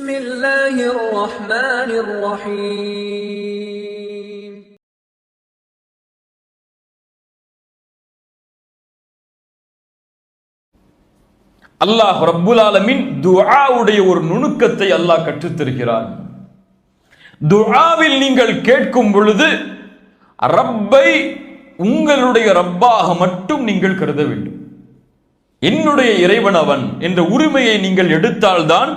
بسم الله الرحمن الرحيم அல்லாஹ் ரப்புல் ஆலமின் துஆவுடைய ஒரு நுணுக்கத்தை அல்லாஹ் கற்றுத் தருகிறான் துஆவில் நீங்கள் கேட்கும் பொழுது ரப்பை உங்களுடைய ரப்பாக மட்டும் நீங்கள் கருத வேண்டும் என்னுடைய இறைவன் அவன் என்ற உரிமையை நீங்கள் எடுத்தால்தான்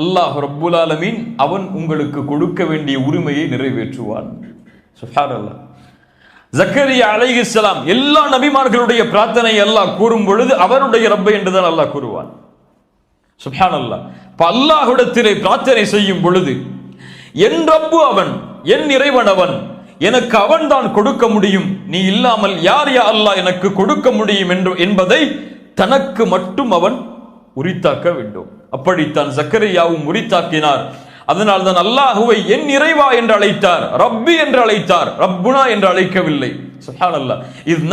அல்லாஹ் ரப்புல் ஆலமீன் அவன் உங்களுக்கு கொடுக்க வேண்டிய உரிமையை நிறைவேற்றுவான். சுப்ஹானல்லாஹ் ஜக்கரியா அலைஹிஸ்ஸலாம் எல்லா நபிமார்களுடைய பிரார்த்தனை எல்லாம் கூறும் பொழுது அவருடைய ரப்பை என்றுதான் அல்லாஹ் கூறுவான். சுப்ஹானல்லாஹ் இப்ப அல்லாஹ்விடத்திலே பிரார்த்தனை செய்யும் பொழுது என் ரப்பு அவன் என் இறைவன் அவன் எனக்கு அவன் தான் கொடுக்க முடியும். நீ இல்லாமல் யார் யா அல்லாஹ் எனக்கு கொடுக்க முடியும் என்று என்பதை தனக்கு மட்டும் அவன் உரித்தாக்க வேண்டும். அப்படித்தான் சக்கரையாவும் முறித்தாக்கினார். அதனால் தான் அல்லாஹுவை என் இறைவா என்று அழைத்தார். ரப்பி என்று அழைத்தார். ரப்புனா என்று அழைக்கவில்லை. சுப்ஹானல்லாஹ் இஸ்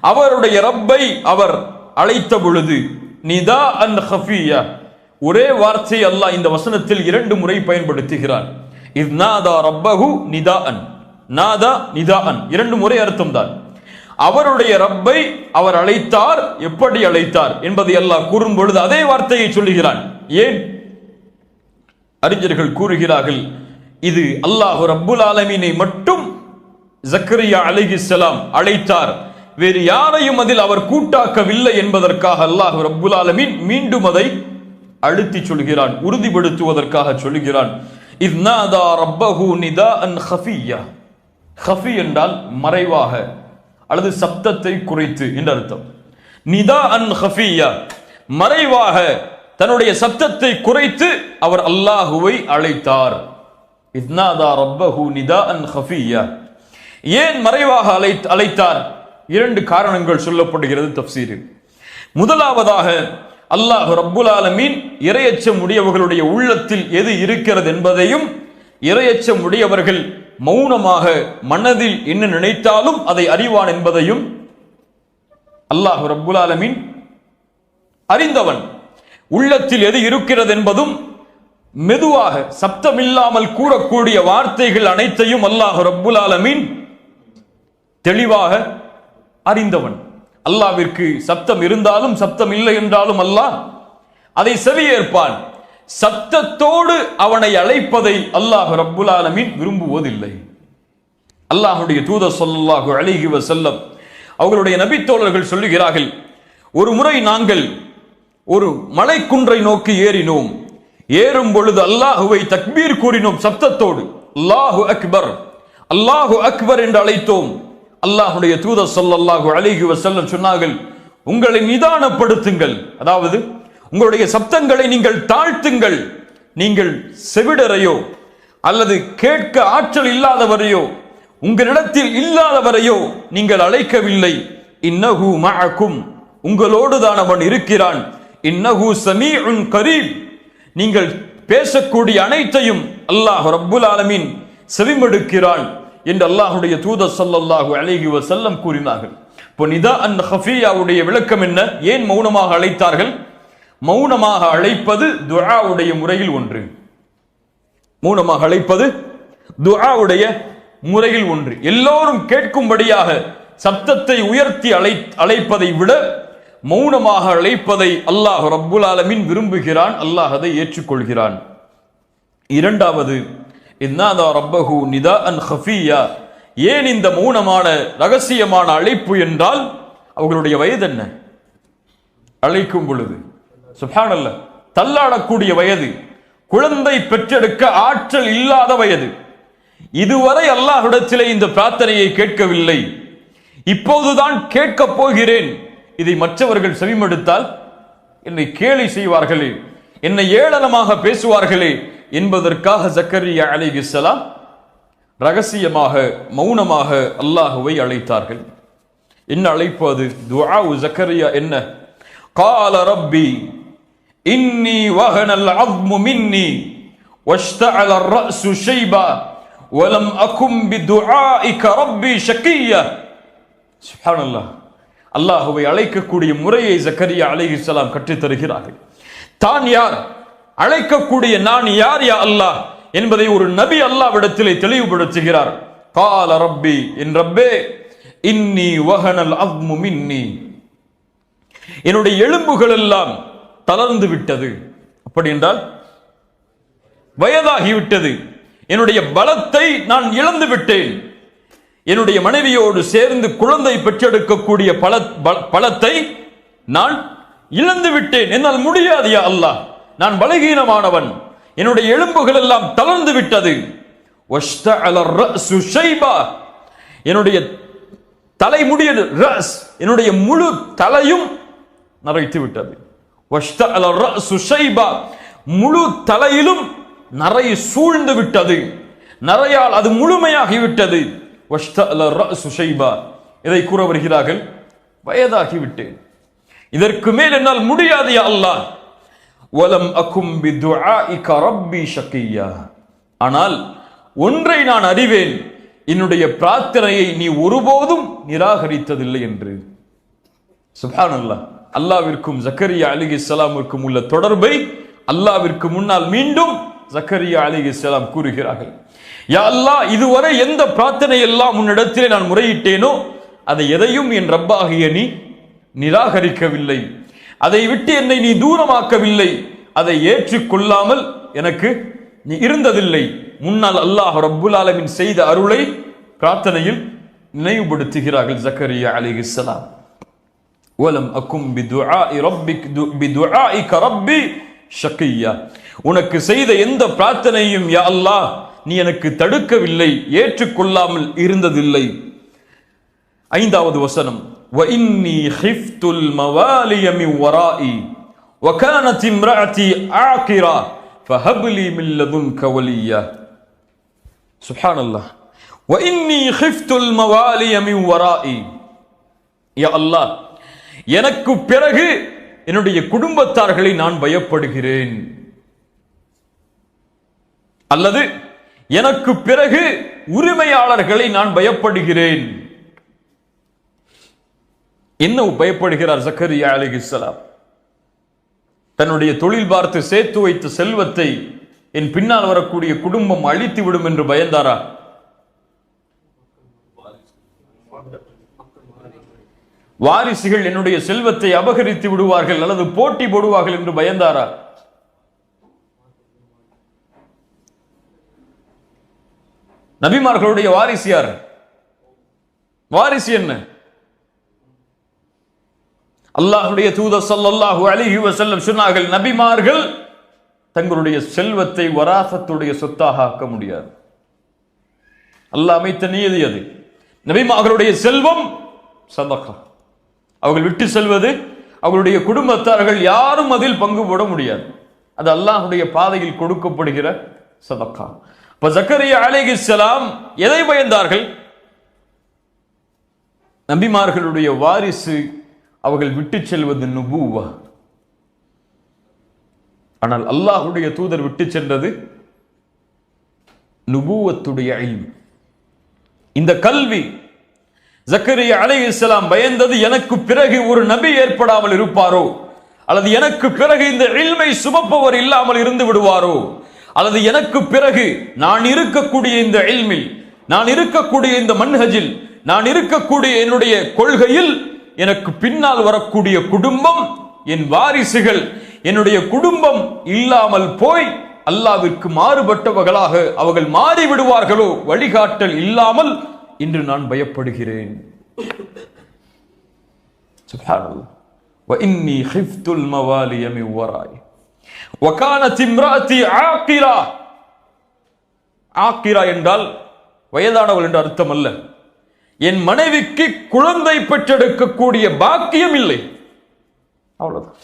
அவருடைய ரப்பை அவர் அழைத்த பொழுது நிதா அன் ஹஃபியா. ஒரே வார்த்தை அல்லாஹ் இந்த வசனத்தில் இரண்டு முறை பயன்படுத்துகிறார். இது நாதா ரப்பகு நிதா அன். நாதா நிதா அன். இரண்டு முறை அர்த்தம் தான் அவருடைய ரப்பை அவர் அழைத்தார். எப்படி அழைத்தார் என்பதை எல்லாம் கூறும் பொழுது அதே வார்த்தையை சொல்லுகிறான். ஏன்? அறிஞர்கள் கூறுகிறார்கள் இது அல்லாஹ் ரப்புல் ஆலமீனை மட்டும் ஜக்கரியா அலிஹிஸ்லாம் அழைத்தார். வேறு யாரையும் அதில் அவர் கூட்டாக்கவில்லை என்பதற்காக அல்லாஹ் ரப்புல் ஆலமீன் மீண்டும் அதை அழுத்தி சொல்கிறான் உறுதிப்படுத்துவதற்காக சொல்கிறான். இத்நாதா ரப்பஹு நிதாஅன் ஹஃபியா. ஹஃபி என்றால் மறைவாக. அல்லது சப்தத்தை குறைத்து என்று அர்த்தம். நிதா அன் ஹஃபியா மறைவாக தன்னுடைய சப்தத்தை குறைத்து அவர் அல்லாஹுவை அழைத்தார். இத்னாதா ரப்பஹு நிதா அன் ஹஃபியா. ஏன் மறைவாக அழை அழைத்தார்? இரண்டு காரணங்கள் சொல்லப்படுகிறது தப்சீரில். முதலாவதாக அல்லாஹ் ரப்புல் ஆலமீன் இரையச்சம் உடையவர்களுடைய உள்ளத்தில் எது இருக்கிறது என்பதையும் இரையச்சம் உடையவர்கள் மௌனமாக மனதில் என்ன நினைத்தாலும் அதை அறிவான் என்பதையும் அல்லாஹ் ரப்புல் ஆலமீன் அறிந்தவன். உள்ளத்தில் எது இருக்கிறது என்பதும் மெதுவாக சப்தமில்லாமல் கூறக்கூடிய வார்த்தைகள் அனைத்தையும் அல்லாஹ் ரப்புல் ஆலமீன் தெளிவாக அறிந்தவன். அல்லாவிற்கு சப்தம் இருந்தாலும் சப்தம் இல்லை என்றாலும் அல்லாஹ் அதை செவியேற்பான். சத்தத்தோடு அவனை அழைப்பதை அல்லாஹ் ரப்புல் விரும்புவதில்லை. அல்லாஹுடைய தூத சொல்லாஹு அலைஹி செல்லம் அவர்களுடைய நபித்தோழர்கள் சொல்லுகிறார்கள் ஒரு முறை நாங்கள் ஒரு மலைக்குன்றை நோக்கி ஏறினோம். ஏறும் பொழுது அல்லாஹுவை தக்பீர் கூறினோம் சப்தத்தோடு அல்லாஹு அக்பர் அல்லாஹு அக்பர் என்று அழைத்தோம். அல்லாஹுடைய தூத சொல்லாஹு அலைஹி செல்லம் சொன்னார்கள் உங்களை நிதானப்படுத்துங்கள். அதாவது உங்களுடைய சப்தங்களை நீங்கள் தாழ்த்துங்கள். நீங்கள் செவிடரையோ அல்லது கேட்க ஆற்றல் இல்லாதவரையோ உங்களிடத்தில் இல்லாதவரையோ நீங்கள் அழைக்கவில்லை. இன்னஹு மஅக்கும். உங்களோடு தான் அவன் இருக்கிறான். இன்னஹு சமீஉன் கரீப் நீங்கள் பேசக்கூடிய அனைத்தையும் அல்லாஹ் ரப்புல் ஆலமீன் செவிமடுக்கிறான் என்று அல்லாஹுடைய தூதர் ஸல்லல்லாஹு அலைஹி வசல்லம் கூறினார்கள். இப்போ நிதா அன் ஹஃபியாவுடைய விளக்கம் என்ன? ஏன் மௌனமாக அழைத்தார்கள்? மௌனமாக அழைப்பது துஆவுடைய முறையில் ஒன்று. மௌனமாக அழைப்பது துஆவுடைய முறையில் ஒன்று. எல்லோரும் கேட்கும்படியாக சப்தத்தை உயர்த்தி அழை அழைப்பதை விட மௌனமாக அழைப்பதை அல்லாஹ் ரப்புல் ஆலமீன் விரும்புகிறான் அல்லாஹ் அதை ஏற்றுக்கொள்கிறான். இரண்டாவது இன்னாதா ரப்பஹு நிதா அன் ஹஃபியா. ஏன் இந்த மௌனமான ரகசியமான அழைப்பு என்றால் அவர்களுடைய வயது என்ன? அழைக்கும் பொழுது. சுபானல்ல தள்ளாடக்கூடிய வயது குழந்தை பெற்றெடுக்க ஆற்றல் இல்லாத வயது. இதுவரை அல்லாஹிடத்திலே இந்த பிரார்த்தனையை கேட்கவில்லை. இப்போதுதான் கேட்கப் போகிறேன். இதை மற்றவர்கள் செவிமடுத்தால் என்னை கேலி செய்வார்களே என்னை ஏளனமாக பேசுவார்களே என்பதற்காக ஜக்கரியா அலிகிஸ்லாம் ரகசியமாக மௌனமாக அல்லாஹுவை அழைத்தார்கள். என்ன அழைப்பு அது? துஆ ஜக்கரியா என்ன? கால ரப்பி إني وهن العظم مني واشتعل الرأس شيبا ولم أكن بدعائك ربي شقيا سبحان الله அல்லாஹுவை அழைக்கக்கூடிய முறையை ஜக்கரியா அலைஹிஸ்ஸலாம் கற்றுத் தருகிறார்கள் தான் யார் அழைக்கக்கூடிய நான் யார் யா அல்லாஹ் என்பதை ஒரு நபி அல்லாவிடத்திலே தெளிவுபடுத்துகிறார் கால ரப்பி என் ரப்பே இன்னி வஹனல் அவ்மு மின்னி என்னுடைய எலும்புகள் எல்லாம் தளர்ந்து விட்டது. அப்படி என்றால் வயதாகிவிட்டது என்னுடைய பலத்தை நான் இழந்து விட்டேன். என்னுடைய மனைவியோடு சேர்ந்து குழந்தை பெற்றெடுக்கக்கூடிய பல பலத்தை நான் இழந்து விட்டேன். என்னால் முடியாது அல்லாஹ். நான் பலகீனமானவன். என்னுடைய எலும்புகள் எல்லாம் தளர்ந்து விட்டது. என்னுடைய தலைமுடிய என்னுடைய முழு தலையும் நரைத்து விட்டது. முழு தலையிலும் நிறைய சூழ்ந்து விட்டது நிறையால் அது முழுமையாகிவிட்டது. இதை கூற வருகிறார்கள். வயதாகிவிட்டேன். இதற்கு மேல் என்னால் முடியாது அல்லாஹ். வலம் அக்கும் ரப்பி ஷக்கியா ஆனால் ஒன்றை நான் அறிவேன். என்னுடைய பிரார்த்தனையை நீ ஒருபோதும் நிராகரித்ததில்லை என்று. சுபானல்லா அல்லாவிற்கும் ஜக்கரியா அலிஹிஸ்ஸலாமிற்கும் உள்ள தொடர்பை அல்லாவிற்கு முன்னால் மீண்டும் ஜக்கரியா அலிஹிஸ்ஸலாம் கூறுகிறார்கள். யா அல்லாஹ் இதுவரை எந்த பிரார்த்தனை எல்லாம் உன்னிடத்திலே நான் முறையிட்டேனோ அதை எதையும் என் ரப்பாகிய நீ நிராகரிக்கவில்லை. அதை விட்டு என்னை நீ தூரமாக்கவில்லை. அதை ஏற்றுக்கொள்ளாமல் எனக்கு நீ இருந்ததில்லை. முன்னால் அல்லாஹ் ரப்புல் ஆலமின் செய்த அருளை பிரார்த்தனையில் நினைவுபடுத்துகிறார்கள் ஜக்கரியா அலி இஸ்லாம் அக்கும் பிதுஆஇ ரப்பிக் து- பிதுஆஇக ரப்பி ஷக்கியா உனக்கு செய்த எந்த பிரார்த்தனையும் யா அல்லாஹ் நீ எனக்கு தடுக்கவில்லை ஏற்றுக்கொள்ளாமல் இருந்ததில்லை ஐந்தாவது வசனம் وإني خفت الموالي من ورائي وكانت امرأتي عاقرة فهب لي من لدنك وليا سبحان الله وإني خفت الموالي من ورائي யா அல்லாஹ் எனக்கு பிறகு என்னுடைய குடும்பத்தார்களை நான் பயப்படுகிறேன். அல்லது எனக்கு பிறகு உரிமையாளர்களை நான் பயப்படுகிறேன். என்ன பயப்படுகிறார் சக்கரியா அலிஹிஸ்ஸலாம் தன்னுடைய தொழில் பார்த்து சேர்த்து வைத்த செல்வத்தை என் பின்னால் வரக்கூடிய குடும்பம் அழித்து விடும் என்று பயந்தாரா? வாரிசுகள் என்னுடைய செல்வத்தை அபகரித்து விடுவார்கள் அல்லது போட்டி போடுவார்கள் என்று பயந்தாரா? நபிமார்களுடைய வாரிசு யார்? வாரிசு என்ன? அல்லாஹுடைய தூதசல் ஸல்லல்லாஹு அலைஹி வசல்லம் சொன்னார்கள் நபிமார்கள் தங்களுடைய செல்வத்தை வராசத்துடைய சொத்தாக ஆக்க முடியாது. அல்லாஹ் அமைத்த நீதி அது. நபிமார்களுடைய செல்வம் சதகா அவர்கள் விட்டு செல்வது அவர்களுடைய குடும்பத்தார்கள் யாரும் அதில் பங்கு போட முடியாது. அது அல்லாஹுடைய பாதையில் கொடுக்கப்படுகிற சதக்கா. இப்ப ஜக்கரியா அலைஹிஸ்ஸலாம் எதை பயந்தார்கள்? நபிமார்களுடைய வாரிசு அவர்கள் விட்டு செல்வது நுபுவா. ஆனால் அல்லாஹுடைய தூதர் விட்டு சென்றது நுபுவத்துடைய இந்த கல்வி ஜக்கரியா இஸ்லாம் பயந்தது எனக்கு பிறகு ஒரு நபி ஏற்படாமல் இருப்பாரோ? அல்லது எனக்கு பிறகு இந்த இல்மை சுமப்பவர் இல்லாமல் இருந்து விடுவாரோ? அல்லது எனக்கு பிறகு நான் இருக்கக்கூடிய இந்த இல்மில் நான் இருக்கக்கூடிய இந்த மன்ஹஜில் நான் இருக்கக்கூடிய என்னுடைய கொள்கையில் எனக்கு பின்னால் வரக்கூடிய குடும்பம் என் வாரிசுகள் என்னுடைய குடும்பம் இல்லாமல் போய் அல்லாவிற்கு மாறுபட்டவர்களாக அவர்கள் மாறி விடுவார்களோ வழிகாட்டல் இல்லாமல் இன்று நான் பயப்படுகிறேன் சுப்ஹானல்லாஹ் وإني خفت الموالي من ورائي وكانت امرأتي عاقرة ஆக்கிரா என்றால் வயதானவள் என்ற அர்த்தம் அல்ல என் மனைவிக்கு குழந்தை பெற்றெடுக்கக்கூடிய பாக்கியம் இல்லை அவ்வளவுதான்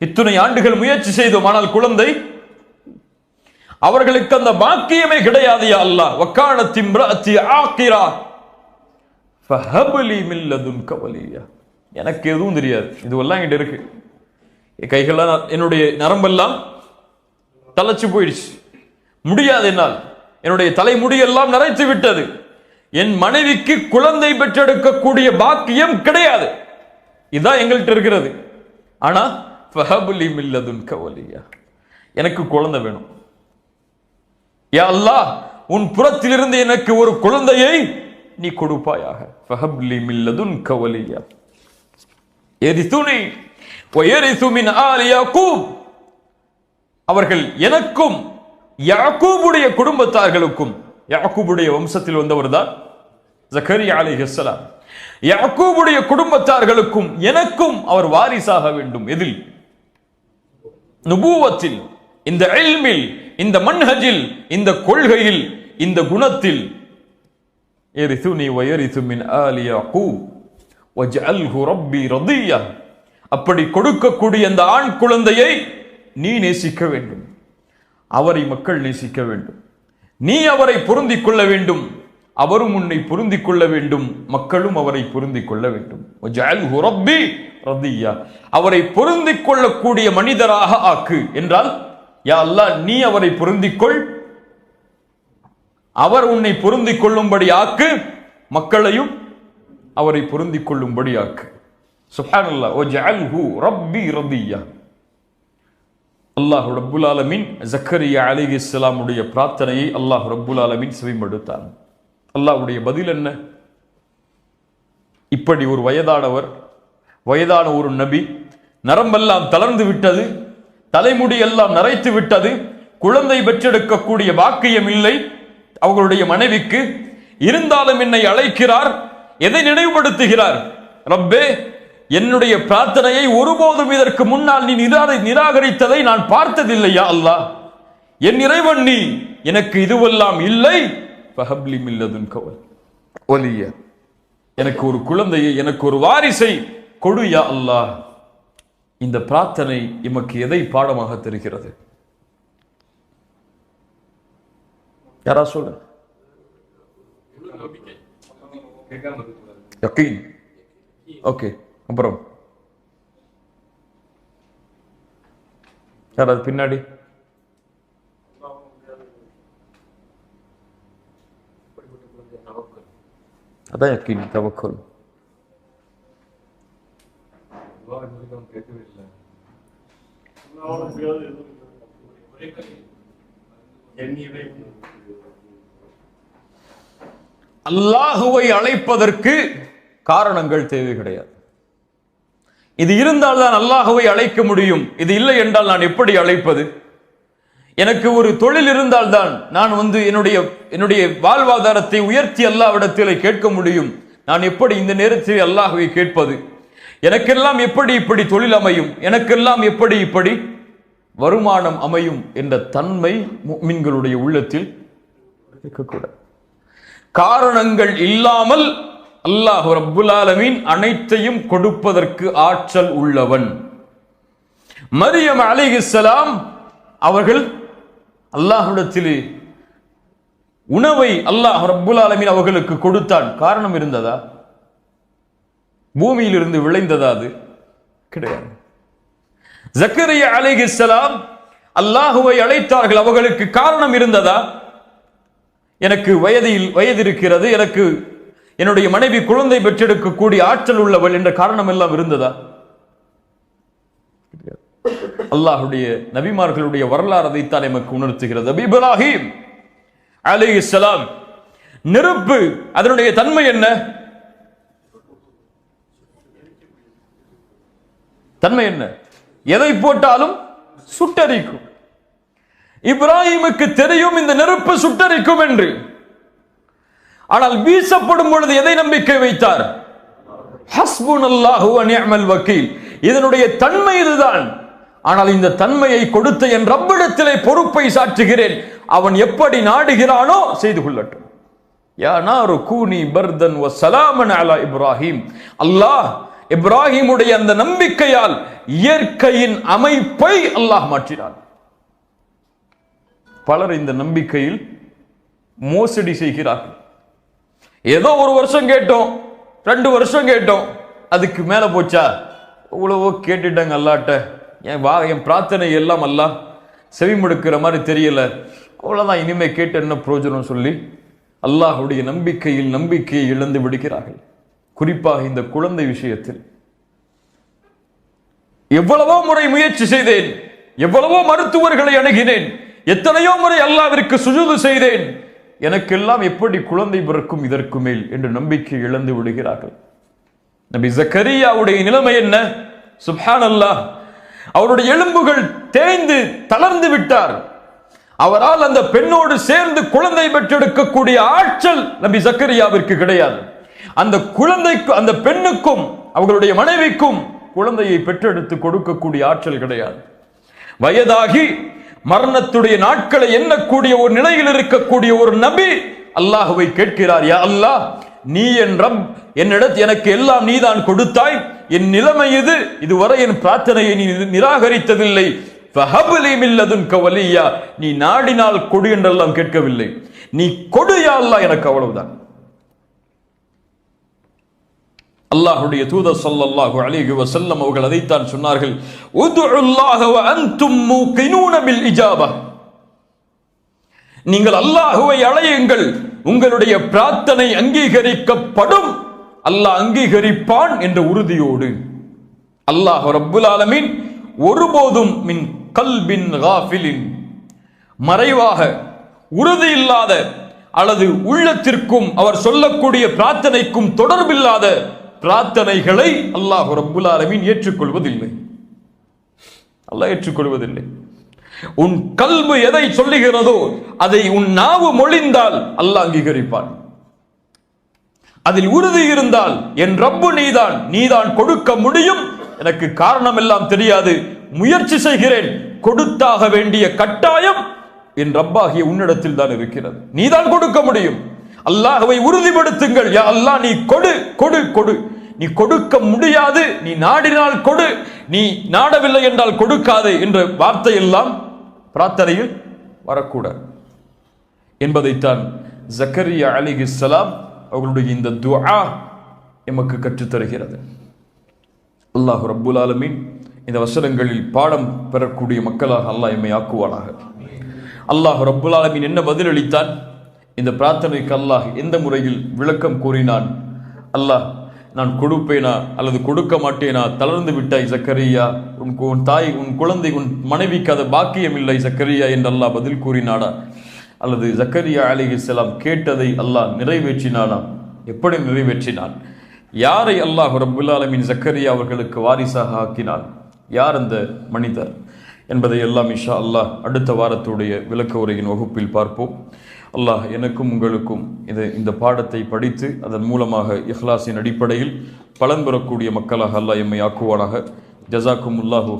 இத்துணை ஆண்டுகள் முயற்சி செய்தோம் ஆனால் குழந்தை அவர்களுக்கு அந்த பாக்கியமே கிடையாது யா வக்கான வக்கானத் ஆக்கிரா. ஃபஹபலி மில்லதுன் கவலியா. எனக்கு எதுவும் தெரியாது. இதுவெல்லாம் என்கிட்ட இருக்கு. என் கைகள்லாம் என்னுடைய நரம்பெல்லாம் தலைச்சு போயிடுச்சு. முடியாது என்னால். என்னுடைய தலைமுடியெல்லாம் நரைத்து விட்டது. என் மனைவிக்கு குழந்தை பெற்றெடுக்கக்கூடிய பாக்கியம் கிடையாது. இதுதான் எங்கள்கிட்ட இருக்கிறது. ஆனா ஃபஹபுலி மில்லதுன் கவலியா. எனக்கு குழந்தை வேணும். யா அல்லாஹ் உன் புறத்திலிருந்து எனக்கு ஒரு குழந்தையை நீ கொடுப்பாயாக. ஃபஹப்லி மில்லதுன் கவலியா எரிசுனி வயரிசு மின் யாக்கூப். அவர்கள் எனக்கும் யாக்கூபுடைய குடும்பத்தார்களுக்கும் யாக்கூபுடைய வம்சத்தில் வந்தவர்தான் ஜக்கரியா அலைஹிஸ்ஸலாம் யாக்கூபுடைய குடும்பத்தார்களுக்கும் எனக்கும் அவர் வாரிசாக வேண்டும். எதில்? நுபூவத்தில். இந்த எல்மில் இந்த மன்ஹஜில் இந்த கொள்கையில் இந்த குணத்தில். எரிசுனி வயரிசு மின் ரப்பி ரதியா. அப்படி கொடுக்கக்கூடிய அந்த ஆண் குழந்தையை நீ நேசிக்க வேண்டும். அவரை மக்கள் நேசிக்க வேண்டும். நீ அவரை பொருந்தி கொள்ள வேண்டும். அவரும் உன்னை பொருந்தி கொள்ள வேண்டும். மக்களும் அவரை பொருந்தி கொள்ள வேண்டும். அவரை பொருந்தி கொள்ளக்கூடிய மனிதராக ஆக்கு. என்றால் யா அல்லாஹ் நீ அவரை பொருந்திக்கொள். அவர் உன்னை பொருந்திக் கொள்ளும்படி ஆக்கு மக்களையும் அவரை பொருந்திக் கொள்ளும்படி ஆக்கு சுப்ஹானல்லாஹ் வஜ்அல்ஹு ரப்பி ரதியா. அல்லாஹ் ரப்புல் ஆலமின் ஜக்கரியா அலைஹிஸ்ஸலாமுடைய பிரார்த்தனையை அல்லாஹ் ரப்புல் ஆலமின் செவிமடுத்தான் அல்லாஹ்வுடைய பதில் என்ன? இப்படி ஒரு வயதானவர் வயதான ஒரு நபி நரம்பெல்லாம் தளர்ந்து விட்டது தலைமுடி எல்லாம் நரைத்து விட்டது. குழந்தை பெற்றெடுக்கக்கூடிய பாக்கியம் இல்லை. அவர்களுடைய மனைவிக்கு இருந்தாலும் என்னை அழைக்கிறார் எதை நினைவுபடுத்துகிறார்? ரப்பே என்னுடைய பிரார்த்தனையை ஒருபோதும் இதற்கு முன்னால் நீ நிராகரி நிராகரித்ததை நான் பார்த்ததில்லையா அல்லாஹ் என் இறைவன் நீ எனக்கு இதுவெல்லாம் இல்லை. ஃபஹப்லி மில்லதுன் கவல். ஒலிய. எனக்கு ஒரு குழந்தையை எனக்கு ஒரு வாரிசை கொடு யா அல்லாஹ் இந்த பிரார்த்தனை எமக்கு எதை பாடமாக தெரிகிறது? யாரா சொல்லு ஓகே அப்புறம். யாராவது பின்னாடி? அதான் யக்கீன் தவக்கோல். அல்லாஹுவை அழைப்பதற்கு காரணங்கள் தேவை கிடையாது. இது இருந்தால் தான் அல்லாஹுவை அழைக்க முடியும். இது இல்லை என்றால் நான் எப்படி அழைப்பது? எனக்கு ஒரு தொழில் இருந்தால் தான் நான் வந்து என்னுடைய என்னுடைய வாழ்வாதாரத்தை உயர்த்தி அல்லாவிடத்தில் கேட்க முடியும். நான் எப்படி இந்த நேரத்தில் அல்லாஹுவை கேட்பது? எனக்கெல்லாம் எப்படி இப்படி தொழில் அமையும்? எனக்கெல்லாம் எப்படி இப்படி வருமானம் அமையும் என்ற தன்மை மீன்களுடைய உள்ளத்தில் இருக்கக்கூடாது. காரணங்கள் இல்லாமல் அல்லாஹ் ரபுல்லாலமீன் அனைத்தையும் கொடுப்பதற்கு ஆற்றல் உள்ளவன். மரியம் அலைஹிஸ்ஸலாம் அவர்கள் அல்லாஹுடத்தில் உணவை அல்லாஹ் ரபுல்லாலமீன் அவர்களுக்கு கொடுத்தான். காரணம் இருந்ததா? பூமியிலிருந்து விளைந்ததா அது. கிடையாது. ஜக்கரிய அலைஹிஸ்ஸலாம் அல்லாஹுவை அழைத்தார்கள். அவர்களுக்கு காரணம் இருந்ததா? எனக்கு வயதில் வயது இருக்கிறது எனக்கு என்னுடைய மனைவி குழந்தை பெற்றெடுக்கக்கூடிய ஆற்றல் உள்ளவள் என்ற காரணம் எல்லாம் இருந்ததா? அல்லாஹுடைய நபிமார்களுடைய வரலாறு அதைத்தான் எமக்கு உணர்த்துகிறது. இப்ராஹிம் அலி இஸ்லாம் நெருப்பு அதனுடைய தன்மை என்ன? தன்மை என்ன? எதை போட்டாலும் சுட்டரிக்கும். இப்ராஹிமுக்கு தெரியும் இந்த நெருப்பு சுட்டரிக்கும் என்று. ஆனால் வீசப்படும் பொழுது எதை நம்பிக்கை வைத்தார்? ஹஸ்புன் அல்லாஹு அநியமல் வக்கீல். இதனுடைய தன்மை இதுதான். ஆனால் இந்த தன்மையை கொடுத்த என் ரப்பிடத்திலே பொறுப்பை சாற்றுகிறேன். அவன் எப்படி நாடுகிறானோ செய்து கொள்ளட்டும். யா நாரு கூனி பர்தன் வ சலாமன் அலா இப்ராஹிம். அல்லாஹ் இப்ராஹிமுடைய அந்த நம்பிக்கையால் இயற்கையின் அமைப்பை அல்லாஹ் மாற்றினான். பலர் இந்த நம்பிக்கையில் மோசடி செய்கிறார்கள். ஏதோ ஒரு வருஷம் கேட்டோம் ரெண்டு வருஷம் கேட்டோம் அதுக்கு மேல போச்சா? இவ்வளவோ கேட்டுட்டாங்க அல்லாட்ட. என் வா என் பிரார்த்தனை எல்லாம் அல்லா செவிமடுக்கிற மாதிரி தெரியல. அவ்வளவுதான் இனிமே கேட்டு என்ன பிரயோஜனம் சொல்லி அல்லாஹுடைய நம்பிக்கையில் நம்பிக்கையை இழந்து விடுகிறார்கள். குறிப்பாக இந்த குழந்தை விஷயத்தில். எவ்வளவோ முறை முயற்சி செய்தேன். எவ்வளவோ மருத்துவர்களை அணுகினேன். எத்தனையோ முறை அல்லாவிற்கு சுஜூது செய்தேன். எனக்கெல்லாம் எப்படி குழந்தை பிறக்கும் இதற்கு மேல் என்று நம்பிக்கை இழந்து விடுகிறார்கள். நபி ஜக்கரியாவுடைய நிலைமை என்ன? சுப்ஹான் அல்லாஹ் அவருடைய எலும்புகள் தேய்ந்து தளர்ந்து விட்டார். அவரால் அந்த பெண்ணோடு சேர்ந்து குழந்தை பெற்றெடுக்கக்கூடிய ஆற்றல் நபி ஜக்கரியாவிற்கு கிடையாது. அந்த குழந்தைக்கு அந்த பெண்ணுக்கும் அவர்களுடைய மனைவிக்கும் குழந்தையை பெற்றெடுத்து கொடுக்கக்கூடிய ஆற்றல் கிடையாது. வயதாகி மரணத்துடைய நாட்களை எண்ணக்கூடிய ஒரு நிலையில் இருக்கக்கூடிய ஒரு நபி அல்லாஹுவை கேட்கிறார் யா அல்லாஹ் நீ என் ரப் என்னிடத்து எனக்கு எல்லாம் நீதான் கொடுத்தாய். என் நிலைமை இது. இதுவரை என் பிரார்த்தனையை நீ நிராகரித்ததில்லை. நீ நாடினால் கொடு என்றெல்லாம் கேட்கவில்லை. நீ கொடு யா அல்லாஹ் எனக்கு அவ்வளவுதான். அல்லாஹுடைய தூத சொல்லல்லாஹு அலிஹி வசல்லம் அவர்கள் அதைத்தான் சொன்னார்கள். நீங்கள் அல்லாஹுவை அழையுங்கள். உங்களுடைய பிரார்த்தனை அங்கீகரிக்கப்படும். அல்லாஹ் அங்கீகரிப்பான் என்ற உறுதியோடு. அல்லாஹ் ரப்புல் ஆலமீன் ஒருபோதும் மின் கல்பின் காஃபிலின். மறைவாக உறுதி இல்லாத அல்லது உள்ளத்திற்கும் அவர் சொல்லக்கூடிய பிரார்த்தனைக்கும் தொடர்பில்லாத பிரார்த்தனைகளை அல்லாஹ் ரப்புல் ஆலமீன் ஏற்றுக்கொள்வதில்லை. அல்லாஹ் ஏற்றுக்கொள்வதில்லை. உன் கல்வி எதை சொல்லுகிறதோ அதை உன் நாவு மொழிந்தால் அல்லாஹ் அங்கீகரிப்பான். அதில் உறுதி இருந்தால் என் ரப்பு நீதான் நீதான் கொடுக்க முடியும். எனக்கு காரணம் எல்லாம் தெரியாது. முயற்சி செய்கிறேன். கொடுத்தாக வேண்டிய கட்டாயம் என் ரப்பாகிய உன்னிடத்தில் தான் இருக்கிறது. நீதான் கொடுக்க முடியும். அல்லாஹ்வை உறுதிப்படுத்துங்கள். யா அல்லாஹ் நீ கொடு கொடு கொடு. நீ கொடுக்க முடியாது நீ நாடினால் கொடு. நீ நாடவில்லை என்றால் கொடுக்காதே என்ற வார்த்தை எல்லாம் பிரார்த்தனையில் வரக்கூடாது. என்பதைத்தான் ஜக்கரியா அலிஹிஸ்ஸலாம் அவர்களுடைய இந்த துஆ எமக்கு கற்றுத் தருகிறது அல்லாஹ் ரப்புல் ஆலமீன் இந்த வசனங்களில் பாடம் பெறக்கூடிய மக்களாக அல்லாஹ் எம்மை ஆக்குவானாக. அல்லாஹ் ரப்புல் ஆலமீன் என்ன பதிலளித்தான்? இந்த பிரார்த்தனைக்கு அல்லாஹ் எந்த முறையில் விளக்கம் கூறினான்? அல்லாஹ் நான் கொடுப்பேனா அல்லது கொடுக்க மாட்டேனா? தளர்ந்து விட்டாய் சக்கரியா? உன் உன் தாய் உன் குழந்தை உன் மனைவிக்கு அது பாக்கியம் இல்லை சக்கரியா என்று அல்லாஹ் பதில் கூறினாடா அல்லது ஜக்கரியா செலாம் கேட்டதை அல்லாஹ் நிறைவேற்றினானா? எப்படி நிறைவேற்றினான்? யாரை அல்லாஹ் ரபுல்லாலமின் ஜக்கரியா அவர்களுக்கு வாரிசாக ஆக்கினான்? யார் அந்த மனிதர்? என்பதை எல்லாம் இஷா அல்லாஹ் அடுத்த வாரத்துடைய விளக்க உரையின் வகுப்பில் பார்ப்போம். அல்லாஹ் எனக்கும் உங்களுக்கும் இது இந்த பாடத்தை படித்து அதன் மூலமாக இஹ்லாஸின் அடிப்படையில் பலன் பெறக்கூடிய மக்களாக அல்லாஹ் எம்மை ஆக்குவானாக. ஜசாக்கும் உல்லாஹூ